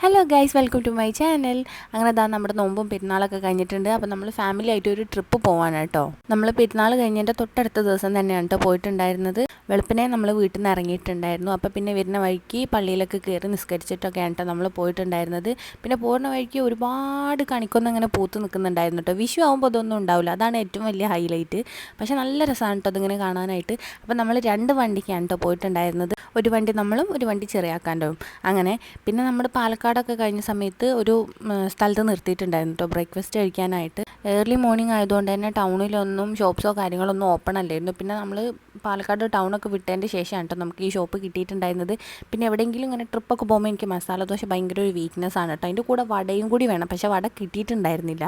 Hello guys welcome to my channel അങ്ങനെ ദാ നമ്മുടെ നോമ്പും പെരുന്നാളൊക്കെ കഴിഞ്ഞിട്ടുണ്ട്. അപ്പോൾ നമ്മൾ ഫാമിലി ആയിട്ട് ഒരു ട്രിപ്പ് പോവാണ് നമ്മൾ പെരുന്നാൾ കഴിഞ്ഞതിന്റെ തൊട്ടടുത്ത ദിവസം തന്നെയാണ് കേട്ടോ പോയിട്ടുണ്ടായിരുന്നത്. വെളുപ്പിനെ നമ്മൾ വീട്ടിൽ നിന്ന് ഇറങ്ങിയിട്ടുണ്ടായിരുന്നു അപ്പോൾ പിന്നെ വരുന്ന വഴിക്ക് പള്ളിയിലൊക്കെ കയറി നിസ്കരിച്ചിട്ടൊക്കെയാണ് കേട്ടോ നമ്മൾ പോയിട്ടുണ്ടായിരുന്നത്. പിന്നെ പോകുന്ന വഴിക്ക് ഒരുപാട് കണിക്കൊന്നും അങ്ങനെ പൂത്ത് നിൽക്കുന്നുണ്ടായിരുന്നു കേട്ടോ വിഷു ആകുമ്പോൾ അതൊന്നും ഉണ്ടാവില്ല അതാണ് ഏറ്റവും വലിയ ഹൈലൈറ്റ്. പക്ഷേ നല്ല രസമാണ് കേട്ടോ അതിങ്ങനെ കാണാനായിട്ട്. അപ്പോൾ നമ്മൾ രണ്ട് വണ്ടിക്കാണ് കേട്ടോ പോയിട്ടുണ്ടായിരുന്നത്. ഒരു വണ്ടി നമ്മളും ഒരു വണ്ടി ചെറിയാക്കാന്റെവും അങ്ങനെ പിന്നെ നമ്മൾ പാലക്കാടൊക്കെ കഴിഞ്ഞ സമയത്ത് ഒരു സ്ഥലത്ത് നിർത്തിയിട്ടുണ്ടായിരുന്നു കേട്ടോ ബ്രേക്ക്ഫാസ്റ്റ് കഴിക്കാനായിട്ട്. ഏർലി മോർണിംഗ് ആയതുകൊണ്ട് തന്നെ ടൗണിലൊന്നും ഷോപ്സോ കാര്യങ്ങളൊന്നും ഓപ്പൺ അല്ലായിരുന്നു. പിന്നെ നമ്മൾ പാലക്കാട് ടൗണൊക്കെ വിട്ടതിന്റെ ശേഷമാണ് കേട്ടോ നമുക്ക് ഈ ഷോപ്പ് കിട്ടിയിട്ടുണ്ടായിരുന്നത്. പിന്നെ എവിടെയെങ്കിലും ഇങ്ങനെ ട്രിപ്പൊക്കെ പോകുമ്പോൾ എനിക്ക് മസാല ദോശ ഭയങ്കര ഒരു വീക്ക്നെസ് ആണ് കേട്ടോ. അതിന്റെ കൂടെ വടയും കൂടി വേണം. പക്ഷേ വട കിട്ടിയിട്ടുണ്ടായിരുന്നില്ല.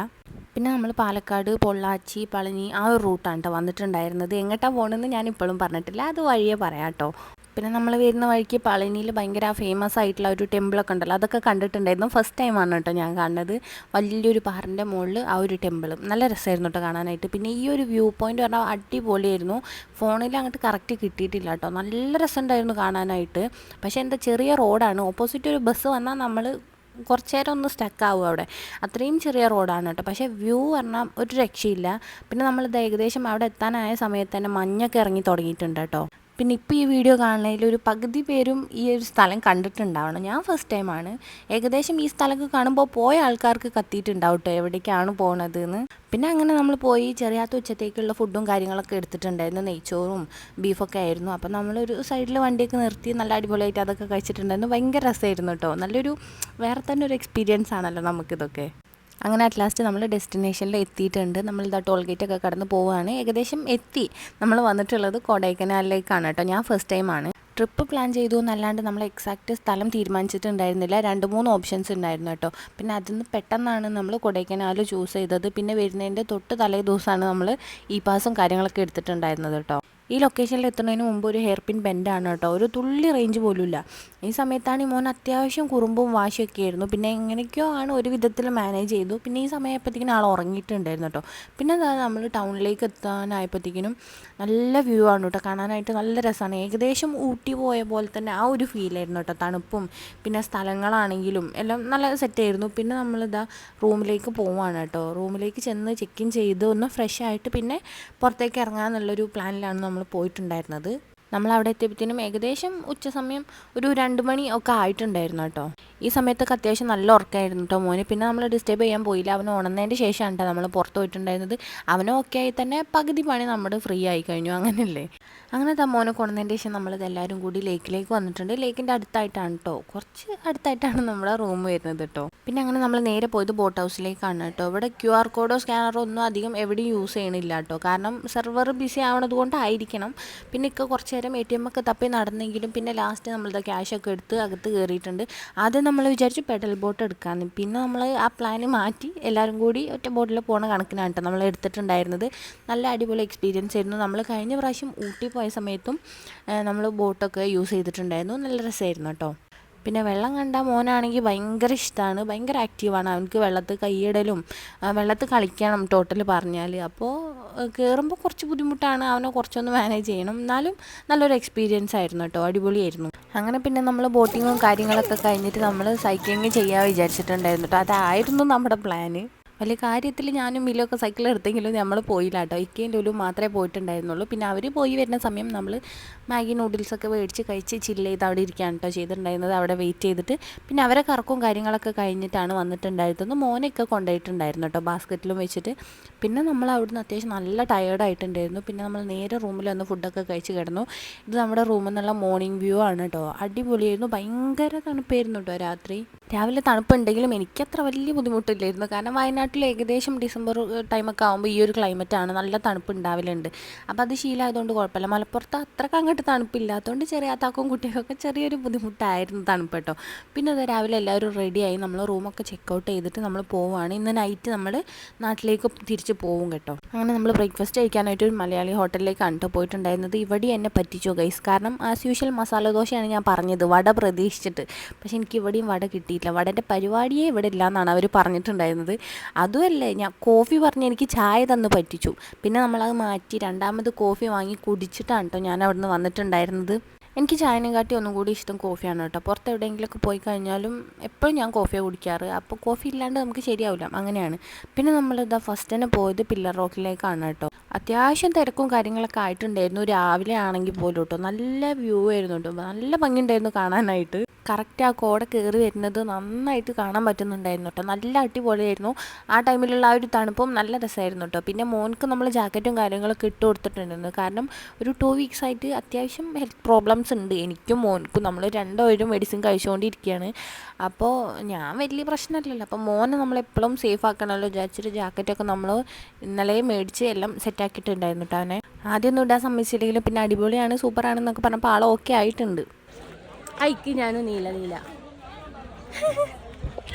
പിന്നെ നമ്മൾ പാലക്കാട് പൊള്ളാച്ചി പളനി ആ ഒരു റൂട്ടാണ് കേട്ടോ വന്നിട്ടുണ്ടായിരുന്നത്. എങ്ങോട്ടാണ് പോകണമെന്ന് ഞാൻ ഇപ്പോഴും പറഞ്ഞിട്ടില്ല. അത് വഴിയേ പറയാം കേട്ടോ. പിന്നെ നമ്മൾ വരുന്ന വഴിക്ക് പളനിയിൽ ഭയങ്കര ഫേമസ് ആയിട്ടുള്ള ഒരു ടെമ്പിളൊക്കെ ഉണ്ടല്ലോ. അതൊക്കെ കണ്ടിട്ടുണ്ടായിരുന്നു. ഫസ്റ്റ് ടൈമാണ് കേട്ടോ ഞാൻ കാണുന്നത്. വലിയൊരു പാറിന്റെ മുകളിൽ ആ ഒരു ടെമ്പിൾ നല്ല രസമായിരുന്നു കേട്ടോ കാണാനായിട്ട്. പിന്നെ ഈ ഒരു വ്യൂ പോയിന്റ് പറഞ്ഞാൽ അടിപൊളിയായിരുന്നു ഫോണിൽ അങ്ങോട്ട് കറക്റ്റ് കിട്ടിയിട്ടില്ല കേട്ടോ. നല്ല രസമുണ്ടായിരുന്നു കാണാനായിട്ട്. പക്ഷേ എന്താ ചെറിയ റോഡാണ്. ഓപ്പോസിറ്റ് ഒരു ബസ് വന്നാൽ നമ്മൾ കുറച്ച് നേരം ഒന്ന് സ്റ്റക്ക് ആവും അവിടെ. അത്രയും ചെറിയ റോഡാണ് കേട്ടോ. പക്ഷേ വ്യൂ പറഞ്ഞാൽ ഒരു രക്ഷയില്ല. പിന്നെ നമ്മളിത് ഏകദേശം അവിടെ എത്താനായ സമയത്ത് തന്നെ മഞ്ഞൊക്കെ ഇറങ്ങി തുടങ്ങിയിട്ടുണ്ട് കേട്ടോ. പിന്നെ ഇപ്പോൾ ഈ വീഡിയോ കാണുന്നതിൽ ഒരു പകുതി പേരും ഈ ഒരു സ്ഥലം കണ്ടിട്ടുണ്ടാവണം. ഞാൻ ഫസ്റ്റ് ടൈമാണ് ഏകദേശം ഈ സ്ഥലമൊക്കെ കാണുമ്പോൾ പോയ ആൾക്കാർക്ക് കത്തിയിട്ടുണ്ടാവും കേട്ടോ എവിടേക്കാണ് പോണത് എന്ന് പിന്നെ അങ്ങനെ നമ്മൾ പോയി ചെറിയാത്ത ഉച്ചത്തേക്കുള്ള ഫുഡും കാര്യങ്ങളൊക്കെ എടുത്തിട്ടുണ്ടായിരുന്നു. നെയ്ച്ചോറും ബീഫൊക്കെ ആയിരുന്നു. അപ്പോൾ നമ്മളൊരു സൈഡിൽ വണ്ടിയൊക്കെ നിർത്തി നല്ല അടിപൊളിയായിട്ട് അതൊക്കെ കഴിച്ചിട്ടുണ്ടായിരുന്നു. ഭയങ്കര രസമായിരുന്നു കേട്ടോ നല്ലൊരു വേറെ തന്നെ ഒരു എക്സ്പീരിയൻസ് ആണല്ലോ നമുക്കിതൊക്കെ. അങ്ങനെ അറ്റ് ലാസ്റ്റ് നമ്മൾ ഡെസ്റ്റിനേഷനിൽ എത്തിയിട്ടുണ്ട്. നമ്മൾ ഇതാ ടോൾ ഗേറ്റ് ഒക്കെ കടന്ന് പോവുകയാണ് ഏകദേശം എത്തി. നമ്മൾ വന്നിട്ടുള്ളത് കൊടൈക്കനാലിലേക്കാണ് കേട്ടോ. ഞാൻ ഫസ്റ്റ് ടൈമാണ് ട്രിപ്പ് പ്ലാൻ ചെയ്തു എന്നല്ലാണ്ട് നമ്മൾ എക്സാക്റ്റ് സ്ഥലം തീരുമാനിച്ചിട്ടുണ്ടായിരുന്നില്ല. രണ്ട് മൂന്ന് ഓപ്ഷൻസ് ഉണ്ടായിരുന്നു കേട്ടോ. പിന്നെ അതിൽ നിന്ന് പെട്ടെന്നാണ് നമ്മൾ കൊടൈക്കനാൽ ചൂസ് ചെയ്തത്. പിന്നെ വരുന്നതിന്റെ തൊട്ട് തലേ ദിവസമാണ് നമ്മൾ ഈ പാസും കാര്യങ്ങളൊക്കെ എടുത്തിട്ടുണ്ടായിരുന്നത് കേട്ടോ. ഈ ലൊക്കേഷനിൽ എത്തുന്നതിന് മുമ്പ് ഒരു ഹെയർ പിൻ ബെൻഡാണ് കേട്ടോ. ഒരു തുള്ളി റേഞ്ച് പോലുമില്ല ഈ സമയത്താണ് ഈ മോൻ അത്യാവശ്യം കുറുമ്പും വാശിയൊക്കെ ആയിരുന്നു. പിന്നെ എങ്ങനെയൊക്കെയോ ആണ് ഒരു വിധത്തിൽ മാനേജ് ചെയ്തു. പിന്നെ ഈ സമയപ്പോഴത്തേക്കിനും ആൾ ഉറങ്ങിയിട്ടുണ്ടായിരുന്നു കേട്ടോ. പിന്നെ നമ്മൾ ടൗണിലേക്ക് എത്താനായപ്പോഴത്തേക്കിനും നല്ല വ്യൂ ആണ് കേട്ടോ. കാണാനായിട്ട് നല്ല രസമാണ്. ഏകദേശം ഊട്ടി പോയ പോലെ തന്നെ ആ ഒരു ഫീലായിരുന്നു കേട്ടോ. തണുപ്പും പിന്നെ സ്ഥലങ്ങളാണെങ്കിലും എല്ലാം നല്ല സെറ്റായിരുന്നു പിന്നെ നമ്മളിതാ റൂമിലേക്ക് പോവാണ് കേട്ടോ. റൂമിലേക്ക് ചെന്ന് ചെക്ക് ഇൻ ചെയ്ത് ഒന്ന് ഫ്രഷ് ആയിട്ട് പിന്നെ പുറത്തേക്ക് ഇറങ്ങാമെന്നുള്ളൊരു പ്ലാനിലാണ് നമ്മൾ പോയിട്ടുണ്ടായിരുന്നത്. നമ്മൾ അവിടെ എത്തിയപ്പോഴത്തേനും ഏകദേശം ഉച്ച സമയം ഒരു രണ്ട് മണി ഒക്കെ ആയിട്ടുണ്ടായിരുന്നു കേട്ടോ. ഈ സമയത്തൊക്കെ അത്യാവശ്യം നല്ല ഉറക്കമായിരുന്നു കേട്ടോ മോന്. പിന്നെ നമ്മൾ ഡിസ്റ്റർബ് ചെയ്യാൻ പോയില്ല. അവൻ ഉണർന്നതിന്റെ ശേഷമാണ് കേട്ടോ നമ്മൾ പുറത്ത് പോയിട്ടുണ്ടായിരുന്നത്. അവനും ഒക്കെ ആയി തന്നെ പകുതി പണി നമ്മുടെ ഫ്രീ ആയി കഴിഞ്ഞു. അങ്ങനെയല്ലേ അങ്ങനെ ദാ മോനെ കൊണ്ടതിന്റെ ശേഷം നമ്മൾ എല്ലാവരും കൂടി ലേക്കിലേക്ക് വന്നിട്ടുണ്ട്. ലേക്കിന്റെ അടുത്തായിട്ടാണ് കേട്ടോ കുറച്ച് അടുത്തായിട്ടാണ് നമ്മുടെ റൂം വരുന്നത് കേട്ടോ പിന്നെ അങ്ങനെ നമ്മൾ നേരെ പോയത് ബോട്ട് ഹൗസിലേക്കാണ് കേട്ടോ ഇവിടെ ക്യു ആർ കോഡോ സ്കാനറോ ഒന്നും അധികം എവിടെയും യൂസ് ചെയ്യണില്ല കേട്ടോ കാരണം സെർവർ ബിസി ആവണത് കൊണ്ടായിരിക്കണം. പിന്നെ ഇക്ക കുറച്ച് നേരം എ ടി എം ഒക്കെ തപ്പി നടന്നെങ്കിലും പിന്നെ ലാസ്റ്റ് നമ്മളിത് ക്യാഷൊക്കെ എടുത്ത് അകത്ത് കയറിയിട്ടുണ്ട് ആദ്യം നമ്മൾ വിചാരിച്ചു പെഡൽ ബോട്ട് എടുക്കാമെന്ന് പിന്നെ നമ്മൾ ആ പ്ലാന് മാറ്റി എല്ലാവരും കൂടി ഒറ്റ ബോട്ടിൽ പോണ കണക്കിനാണ് കേട്ടോ നമ്മൾ എടുത്തിട്ടുണ്ടായിരുന്നത്. നല്ല അടിപൊളി എക്സ്പീരിയൻസ് ആയിരുന്നു. നമ്മൾ കഴിഞ്ഞ പ്രാവശ്യം ഊട്ടി പോയ സമയത്തും നമ്മൾ ബോട്ടൊക്കെ യൂസ് ചെയ്തിട്ടുണ്ടായിരുന്നു. നല്ല രസമായിരുന്നു കേട്ടോ. പിന്നെ വെള്ളം കണ്ട മോനാണെങ്കിൽ ഭയങ്കര ഇഷ്ടമാണ് ഭയങ്കര ആക്റ്റീവാണ് അവനക്ക് വെള്ളത്തിൽ കൈയിടലും വെള്ളത്ത് വെള്ളത്തിൽ കളിക്കണം ടോട്ടൽ പറഞ്ഞാൽ അപ്പോൾ കയറുമ്പോൾ കുറച്ച് ബുദ്ധിമുട്ടാണ് അവനെ കുറച്ചൊന്ന് മാനേജ് ചെയ്യണം. എന്നാലും നല്ലൊരു എക്സ്പീരിയൻസ് ആയിരുന്നു കേട്ടോ അടിപൊളിയായിരുന്നു. അങ്ങനെ പിന്നെ നമ്മൾ ബോട്ടിങ്ങും കാര്യങ്ങളൊക്കെ കഴിഞ്ഞിട്ട് നമ്മൾ സൈക്ലിങ് ചെയ്യാൻ വിചാരിച്ചിട്ടുണ്ടായിരുന്നു കേട്ടോ. അതായിരുന്നു നമ്മുടെ പ്ലാന് വലിയ കാര്യത്തിൽ ഞാനും മിലൊക്കെ സൈക്കിൾ എടുത്തെങ്കിലും നമ്മൾ പോയില്ല കേട്ടോ. ഇക്കയും ലുലു മാത്രമേ പോയിട്ടുണ്ടായിരുന്നുള്ളൂ. പിന്നെ അവർ പോയി വരുന്ന സമയം നമ്മൾ മാഗി നൂഡിൽസൊക്കെ മേടിച്ച് കഴിച്ച് ചില്ല് ചെയ്ത് അവിടെ ഇരിക്കുകയാണ് കേട്ടോ ചെയ്തിട്ടുണ്ടായിരുന്നത്. അവിടെ വെയിറ്റ് ചെയ്തിട്ട് പിന്നെ അവരെ കറക്കും കാര്യങ്ങളൊക്കെ കഴിഞ്ഞിട്ടാണ് വന്നിട്ടുണ്ടായിരുന്നത്. മോനൊക്കെ കൊണ്ടുപോയിട്ടുണ്ടായിരുന്നു കേട്ടോ ബാസ്ക്കറ്റിലും വെച്ചിട്ട്. പിന്നെ നമ്മൾ അവിടുന്ന് അത്യാവശ്യം നല്ല ടയേർഡായിട്ടുണ്ടായിരുന്നു പിന്നെ നമ്മൾ നേരെ റൂമിൽ വന്ന് ഫുഡൊക്കെ കഴിച്ച് കിടന്നു. ഇത് നമ്മുടെ റൂമിൽ നിന്നുള്ള മോർണിംഗ് വ്യൂ ആണ് കേട്ടോ. അടിപൊളിയായിരുന്നു. ഭയങ്കര തണുപ്പായിരുന്നു കേട്ടോ രാത്രി. രാവിലെ തണുപ്പുണ്ടെങ്കിലും എനിക്കത്ര വലിയ ബുദ്ധിമുട്ടില്ലായിരുന്നു. കാരണം വയനാട്ടിൽ ഏകദേശം ഡിസംബർ ടൈമൊക്കെ ആകുമ്പോൾ ഈ ഒരു ക്ലൈമറ്റാണ് നല്ല തണുപ്പ് ഉണ്ടാവലുണ്ട് അപ്പോൾ അത് ശീലമായതുകൊണ്ട് കുഴപ്പമില്ല മലപ്പുറത്ത് അത്രയ്ക്ക് അങ്ങോട്ട് തണുപ്പില്ലാത്തതുകൊണ്ട് ചെറിയ താക്കും കുട്ടികൾക്കൊക്കെ ചെറിയൊരു ബുദ്ധിമുട്ടായിരുന്നു തണുപ്പ് കേട്ടോ. പിന്നെ അത് രാവിലെ എല്ലാവരും റെഡിയായി നമ്മൾ റൂമൊക്കെ ചെക്കൗട്ട് ചെയ്തിട്ട് നമ്മൾ പോവുകയാണ് ഇന്ന് നൈറ്റ് നമ്മൾ നാട്ടിലേക്ക് തിരിച്ച് പോവും കേട്ടോ. അങ്ങനെ നമ്മൾ ബ്രേക്ക്ഫാസ്റ്റ് കഴിക്കാനായിട്ട് ഒരു മലയാളി ഹോട്ടലിലേക്ക് കണ്ടു പോയിട്ടുണ്ടായിരുന്നത്. ഇവിടെ എന്നെ പറ്റിച്ചു ഗൈസ് കാരണം ആസ് യൂഷ്വൽ മസാല ദോശയാണ് ഞാൻ പറഞ്ഞത്. വട പ്രതീക്ഷിച്ചിട്ട്. പക്ഷേ എനിക്ക് ഇവിടെയും വട കിട്ടിയിട്ടില്ല. വടന്റെ പരിപാടിയേ ഇവിടെ ഇല്ല എന്നാണ് അവർ പറഞ്ഞിട്ടുണ്ടായിരുന്നത്. അതുമല്ലേ? ഞാൻ കോഫി പറഞ്ഞ് എനിക്ക് ചായ തന്നു പറ്റിച്ചു. പിന്നെ നമ്മളത് മാറ്റി രണ്ടാമത് കോഫി വാങ്ങി കുടിച്ചിട്ടാണ് കേട്ടോ ഞാൻ അവിടുന്ന് വന്നിട്ടുണ്ടായിരുന്നത്. എനിക്ക് ചായനെ കാട്ടി ഒന്നും കൂടി ഇഷ്ടം കോഫിയാണ് കേട്ടോ. പുറത്ത് എവിടെയെങ്കിലുമൊക്കെ പോയി കഴിഞ്ഞാലും എപ്പോഴും ഞാൻ കോഫിയാണ് കുടിക്കാറ്. അപ്പോൾ കോഫി ഇല്ലാണ്ട് നമുക്ക് ശരിയാവില്ല. അങ്ങനെയാണ്. പിന്നെ നമ്മൾ ഇതാ ഫസ്റ്റ് തന്നെ പോയത് പില്ലർ റോക്കിലേക്കാണ് കേട്ടോ. അത്യാവശ്യം തിരക്കും കാര്യങ്ങളൊക്കെ ആയിട്ടുണ്ടായിരുന്നു. രാവിലെ ആണെങ്കിൽ പോലും കേട്ടോ. നല്ല വ്യൂ ആയിരുന്നു കേട്ടോ. നല്ല ഭംഗിയുണ്ടായിരുന്നു കാണാനായിട്ട്. കറക്റ്റ് ആ കോട കയറി വരുന്നത് നന്നായിട്ട് കാണാൻ പറ്റുന്നുണ്ടായിരുന്നു കേട്ടോ നല്ല അടിപൊളിയായിരുന്നു. ആ ടൈമിലുള്ള ആ ഒരു തണുപ്പും നല്ല രസമായിരുന്നു കേട്ടോ പിന്നെ മോൻക്ക് നമ്മൾ ജാക്കറ്റും കാര്യങ്ങളൊക്കെ ഇട്ട് കൊടുത്തിട്ടുണ്ടായിരുന്നു. കാരണം ഒരു ടു വീക്സ് ആയിട്ട് അത്യാവശ്യം ഹെൽത്ത് പ്രോബ്ലംസ് ഉണ്ട്. എനിക്കും മോൻക്കും നമ്മൾ രണ്ടുപേരും മെഡിസിൻ കഴിച്ചുകൊണ്ടിരിക്കുകയാണ് അപ്പോൾ ഞാൻ വലിയ പ്രശ്നമില്ലല്ലോ. അപ്പോൾ മോനെ നമ്മളെപ്പോഴും സേഫ് ആക്കണമല്ലോ വിചാരിച്ചിട്ട് ജാക്കറ്റൊക്കെ നമ്മൾ ഇന്നലെ മേടിച്ച് എല്ലാം സെറ്റാക്കിയിട്ടുണ്ടായിരുന്നു കേട്ടോ അവനെ. ആദ്യമൊന്നും ഇടാൻ സമ്മതിച്ചില്ലെങ്കിലും പിന്നെ അടിപൊളിയാണ് സൂപ്പറാണെന്നൊക്കെ പറഞ്ഞപ്പോൾ ആൾ ഓക്കെ ആയിട്ടുണ്ട്. ഐക്ക് ഞാനും നീല നീല.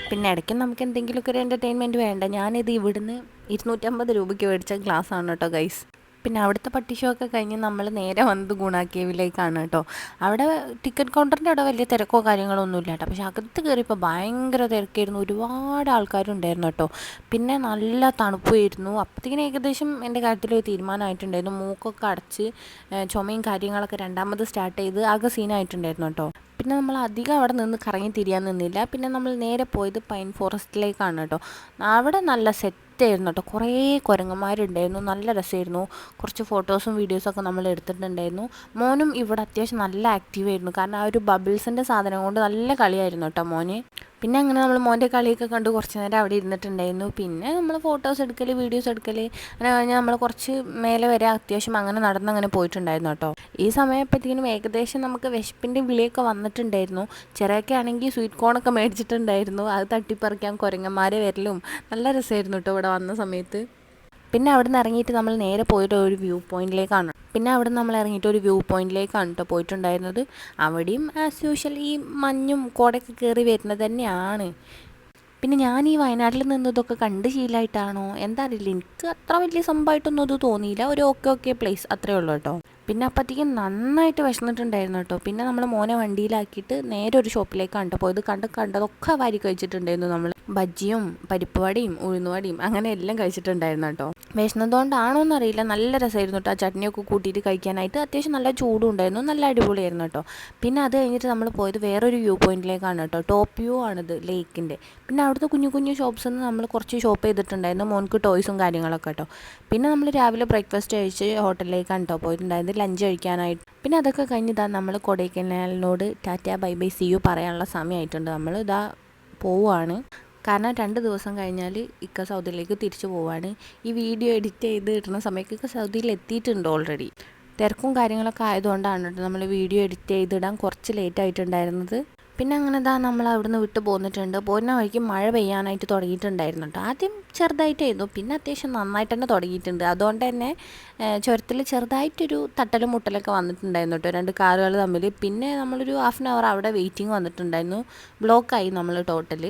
പിന്നെ ഇടയ്ക്ക് നമുക്ക് എന്തെങ്കിലുമൊക്കെ ഒരു എന്റർടൈൻമെന്റ് വേണ്ട. ഞാനിത് ഇവിടുന്ന് ഇരുന്നൂറ്റമ്പത് രൂപയ്ക്ക് മേടിച്ച ഗ്ലാസ് ആണ് കേട്ടോ ഗൈസ് പിന്നെ അവിടുത്തെ പട്ടി ഷോ ഒക്കെ കഴിഞ്ഞ് നമ്മൾ നേരെ വന്നത് ഗുണാക്കേവിലേക്കാണ് കേട്ടോ. അവിടെ ടിക്കറ്റ് കൗണ്ടറിന്റെ അവിടെ വലിയ തിരക്കോ കാര്യങ്ങളോ ഒന്നുമില്ല കേട്ടോ. പക്ഷെ അകത്ത് കയറിയപ്പോൾ ഭയങ്കര തിരക്കായിരുന്നു. ഒരുപാട് ആൾക്കാരുണ്ടായിരുന്നു കേട്ടോ. പിന്നെ നല്ല തണുപ്പായിരുന്നു. അപ്പോഴത്തേക്കിനും ഏകദേശം എന്റെ കാര്യത്തിൽ ഒരു തീരുമാനമായിട്ടുണ്ടായിരുന്നു. മൂക്കൊക്കെ അടച്ച് ചുമയും കാര്യങ്ങളൊക്കെ രണ്ടാമത് സ്റ്റാർട്ട് ചെയ്ത് ആകെ സീനായിട്ടുണ്ടായിരുന്നു കേട്ടോ. പിന്നെ നമ്മൾ അധികം അവിടെ നിന്ന് കറങ്ങി തിരിയാൻ നിന്നില്ല. പിന്നെ നമ്മൾ നേരെ പോയത് പൈൻ ഫോറസ്റ്റിലേക്കാണ് കേട്ടോ അവിടെ നല്ല സെറ്റ് സെറ്റായിരുന്നു കേട്ടോ കുറേ കുരങ്ങന്മാരുണ്ടായിരുന്നു. നല്ല രസമായിരുന്നു. കുറച്ച് ഫോട്ടോസും വീഡിയോസൊക്കെ നമ്മൾ എടുത്തിട്ടുണ്ടായിരുന്നു. മോനും ഇവിടെ അത്യാവശ്യം നല്ല ആക്റ്റീവായിരുന്നു കാരണം ആ ഒരു ബബിൾസിന്റെ സാധനം കൊണ്ട് നല്ല കളിയായിരുന്നു കേട്ടോ മോന്. പിന്നെ അങ്ങനെ നമ്മൾ മോന്റെ കളിയൊക്കെ കണ്ട് കുറച്ച് നേരം അവിടെ ഇരുന്നിട്ടുണ്ടായിരുന്നു. പിന്നെ നമ്മൾ ഫോട്ടോസ് എടുക്കൽ വീഡിയോസ് എടുക്കൽ അങ്ങനെ കഴിഞ്ഞാൽ നമ്മൾ കുറച്ച് മേലെ വരെ അത്യാവശ്യം അങ്ങനെ നടന്ന് അങ്ങനെ പോയിട്ടുണ്ടായിരുന്നു കേട്ടോ. ഈ സമയപ്പോഴത്തേക്കിനും ഏകദേശം നമുക്ക് വിശപ്പിന്റെ വിളിയൊക്കെ വന്നിട്ടുണ്ടായിരുന്നു. ചെറിയൊക്കെ ആണെങ്കിൽ സ്വീറ്റ് കോണൊക്കെ മേടിച്ചിട്ടുണ്ടായിരുന്നു. അത് തട്ടിപ്പറിക്കാൻ കുരങ്ങന്മാരെ വരലും നല്ല രസമായിരുന്നു കേട്ടോ ഇവിടെ വന്ന സമയത്ത്. പിന്നെ അവിടെ നിന്ന് ഇറങ്ങിയിട്ട് നമ്മൾ നേരെ പോയിട്ട് ഒരു വ്യൂ പോയിന്റിലേക്കാണ്. പിന്നെ അവിടെ നമ്മൾ ഇറങ്ങിയിട്ട് ഒരു വ്യൂ പോയിന്റിലേക്കാണ് കേട്ടോ പോയിട്ടുണ്ടായിരുന്നത്. അവിടെയും ആസ് യൂഷ്വൽ ഈ മഞ്ഞും കോടയൊക്കെ കയറി വരുന്നത് തന്നെയാണ്. പിന്നെ ഞാൻ ഈ വയനാട്ടിൽ നിന്നതൊക്കെ കണ്ട് ശീലമായിട്ടാണോ എന്താ അറിയില്ല. എനിക്ക് അത്ര വലിയ സംഭവമായിട്ടൊന്നും അത് തോന്നിയില്ല. ഒരു ഓക്കെ ഓക്കെ പ്ലേസ് അത്രേ ഉള്ളൂ കേട്ടോ പിന്നെ അപ്പോഴത്തേക്കും നന്നായിട്ട് വിശന്നിട്ടുണ്ടായിരുന്നു കേട്ടോ. പിന്നെ നമ്മൾ മോനെ വണ്ടിയിലാക്കിയിട്ട് നേരെ ഒരു ഷോപ്പിലേക്കാണ് കേട്ടോ പോയത് കണ്ട് കണ്ടതൊക്കെ വാരി കഴിച്ചിട്ടുണ്ടായിരുന്നു നമ്മൾ ബജ്ജിയും പരിപ്പ് വടയും ഉഴുന്നുവടയും അങ്ങനെ എല്ലാം കഴിച്ചിട്ടുണ്ടായിരുന്നു കേട്ടോ. വിശന്നതുകൊണ്ടാണോ എന്നറിയില്ല നല്ല രസമായിരുന്നു കേട്ടോ ആ ചട്നിയൊക്കെ കൂട്ടിയിട്ട് കഴിക്കാനായിട്ട്. അത്യാവശ്യം നല്ല ചൂടും ഉണ്ടായിരുന്നു. നല്ല അടിപൊളിയായിരുന്നു കേട്ടോ. പിന്നെ അത് കഴിഞ്ഞിട്ട് നമ്മൾ പോയത് വേറൊരു വ്യൂ പോയിന്റിലേക്കാണ് കേട്ടോ. ടോപ്പ് വ്യൂ ആണിത് ലേക്കിന്റെ പിന്നെ അവിടുത്തെ കുഞ്ഞു കുഞ്ഞു ഷോപ്സ് നിന്ന് നമ്മൾ കുറച്ച് ഷോപ്പ് ചെയ്തിട്ടുണ്ടായിരുന്നു. മോൻക്ക് ടോയ്സും കാര്യങ്ങളൊക്കെ കേട്ടോ. പിന്നെ നമ്മൾ രാവിലെ ബ്രേക്ക്ഫാസ്റ്റ് കഴിച്ച് ഹോട്ടലിലേക്കാണ് കേട്ടോ പോയിട്ടുണ്ടായിരുന്നത്. ലഞ്ച് കഴിക്കാനായിട്ട് പിന്നെ അതൊക്കെ കഴിഞ്ഞ് ഇതാ നമ്മൾ കൊടൈക്കനാലിനോട് tata bye bye see you പറയാനുള്ള സമയമായിട്ടുണ്ട്. നമ്മൾ ഇതാ പോവുകയാണ് കാരണം രണ്ട് ദിവസം കഴിഞ്ഞാൽ ഇക്ക സൗദിയിലേക്ക് തിരിച്ചു പോവാണ്. ഈ വീഡിയോ എഡിറ്റ് ചെയ്ത് കിട്ടുന്ന സമയത്ത് ഇക്ക സൗദിയിൽ എത്തിയിട്ടുണ്ട് ഓൾറെഡി തിരക്കും കാര്യങ്ങളൊക്കെ ആയതുകൊണ്ടാണ് കേട്ടോ നമ്മൾ വീഡിയോ എഡിറ്റ് ചെയ്തിടാൻ കുറച്ച് ലേറ്റ് ആയിട്ടുണ്ടായിരുന്നത്. പിന്നെ അങ്ങനെ ഇതാ നമ്മൾ അവിടുന്ന് വിട്ടു പോന്നിട്ടുണ്ട്. പോരുന്ന വഴിക്ക് മഴ പെയ്യാനായിട്ട് തുടങ്ങിയിട്ടുണ്ടായിരുന്നു കേട്ടോ ആദ്യം ചെറുതായിട്ടായിരുന്നു പിന്നെ അത്യാവശ്യം നന്നായിട്ട് തന്നെ തുടങ്ങിയിട്ടുണ്ട്. അതുകൊണ്ട് തന്നെ ചുരത്തിൽ ചെറുതായിട്ടൊരു തട്ടലും മുട്ടലൊക്കെ വന്നിട്ടുണ്ടായിരുന്നു കേട്ടോ രണ്ട് കാറുകൾ തമ്മിൽ. പിന്നെ നമ്മളൊരു ഹാഫ് ആൻ അവർ അവിടെ വെയിറ്റിംഗ് വന്നിട്ടുണ്ടായിരുന്നു. ബ്ലോക്കായി നമ്മൾ ടോട്ടൽ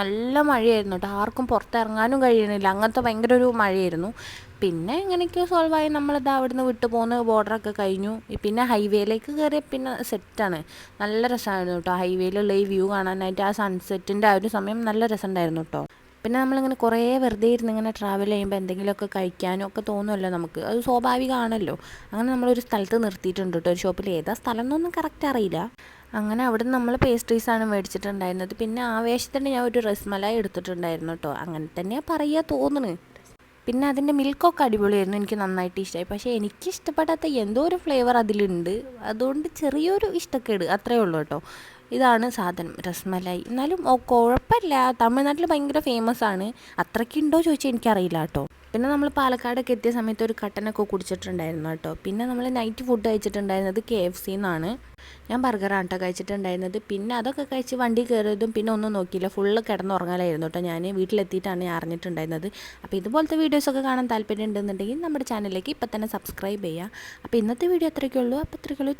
നല്ല മഴയായിരുന്നു കേട്ടോ. ആർക്കും പുറത്തിറങ്ങാനും കഴിയുന്നില്ല അങ്ങനത്തെ ഭയങ്കര ഒരു മഴയായിരുന്നു. പിന്നെ എങ്ങനെയൊക്കെയോ സോൾവ് ആയി. നമ്മളിത് അവിടുന്ന് വിട്ടു പോകുന്ന ബോർഡറൊക്കെ കഴിഞ്ഞു. പിന്നെ ഹൈവേയിലേക്ക് കയറി പിന്നെ സെറ്റാണ് നല്ല രസമായിരുന്നു കേട്ടോ ഹൈവേയിലുള്ള ഈ വ്യൂ കാണാനായിട്ട്. ആ സൺസെറ്റിന്റെ ആ ഒരു സമയം നല്ല രസമുണ്ടായിരുന്നു കേട്ടോ പിന്നെ നമ്മളിങ്ങനെ കുറേ വെറുതെ ഇരുന്ന് ഇങ്ങനെ ട്രാവൽ ചെയ്യുമ്പോൾ എന്തെങ്കിലുമൊക്കെ കഴിക്കാനും ഒക്കെ തോന്നുമല്ലോ നമുക്ക്. അത് സ്വാഭാവികമാണല്ലോ. അങ്ങനെ നമ്മളൊരു സ്ഥലത്ത് നിർത്തിയിട്ടുണ്ട് കേട്ടോ ഒരു ഷോപ്പിൽ ഏതാ സ്ഥലം എന്നൊന്നും കറക്റ്റ് അറിയില്ല. അങ്ങനെ അവിടെ നമ്മൾ പേസ്ട്രീസാണ് മേടിച്ചിട്ടുണ്ടായിരുന്നത്. പിന്നെ ആവേശത്തിന് ഞാൻ ഒരു റസ്മലായി എടുത്തിട്ടുണ്ടായിരുന്നു കേട്ടോ അങ്ങനെ തന്നെയാണ് പറയുക തോന്നുന്നു പിന്നെ അതിന്റെ മിൽക്കൊക്കെ അടിപൊളിയായിരുന്നു എനിക്ക് നന്നായിട്ട് ഇഷ്ടമായി പക്ഷേ എനിക്ക് ഇഷ്ടപ്പെടാത്ത എന്തോ ഒരു ഫ്ലേവർ അതിലുണ്ട്. അതുകൊണ്ട് ചെറിയൊരു ഇഷ്ടക്കേട് അത്രയേ ഉള്ളൂ കേട്ടോ. ഇതാണ് സാധനം രസ്മലായി. എന്നാലും കുഴപ്പമില്ല. തമിഴ്നാട്ടിൽ ഭയങ്കര ഫേമസ് ആണ്. അത്രയ്ക്കുണ്ടോ ചോദിച്ചാൽ എനിക്കറിയില്ല കേട്ടോ. പിന്നെ നമ്മൾ പാലക്കാടൊക്കെ എത്തിയ സമയത്ത് ഒരു കട്ടനൊക്കെ കുടിച്ചിട്ടുണ്ടായിരുന്നു കേട്ടോ. പിന്നെ നമ്മൾ നൈറ്റ് ഫുഡ് കഴിച്ചിട്ടുണ്ടായിരുന്നത് കെ എഫ് സി എന്നാണ് ഞാൻ ബർഗറാണ് കേട്ടോ കഴിച്ചിട്ടുണ്ടായിരുന്നത്. പിന്നെ അതൊക്കെ കഴിച്ച് വണ്ടി കയറിയതും പിന്നെ ഒന്നും നോക്കിയില്ല. ഫുള്ള് കിടന്നുറങ്ങലായിരുന്നു കേട്ടോ ഞാൻ വീട്ടിലെത്തിയിട്ടാണ് ഞാൻ അറിഞ്ഞിട്ടുണ്ടായിരുന്നത്. അപ്പോൾ ഇതുപോലത്തെ വീഡിയോസൊക്കെ കാണാൻ താല്പര്യം ഉണ്ടെന്നുണ്ടെങ്കിൽ നമ്മുടെ ചാനലിലേക്ക് ഇപ്പം തന്നെ സബ്സ്ക്രൈബ് ചെയ്യുക അപ്പോൾ ഇന്നത്തെ വീഡിയോ അത്രയ്ക്കുള്ളൂ. അപ്പോൾ അത്രയ്ക്കുള്ളൂ.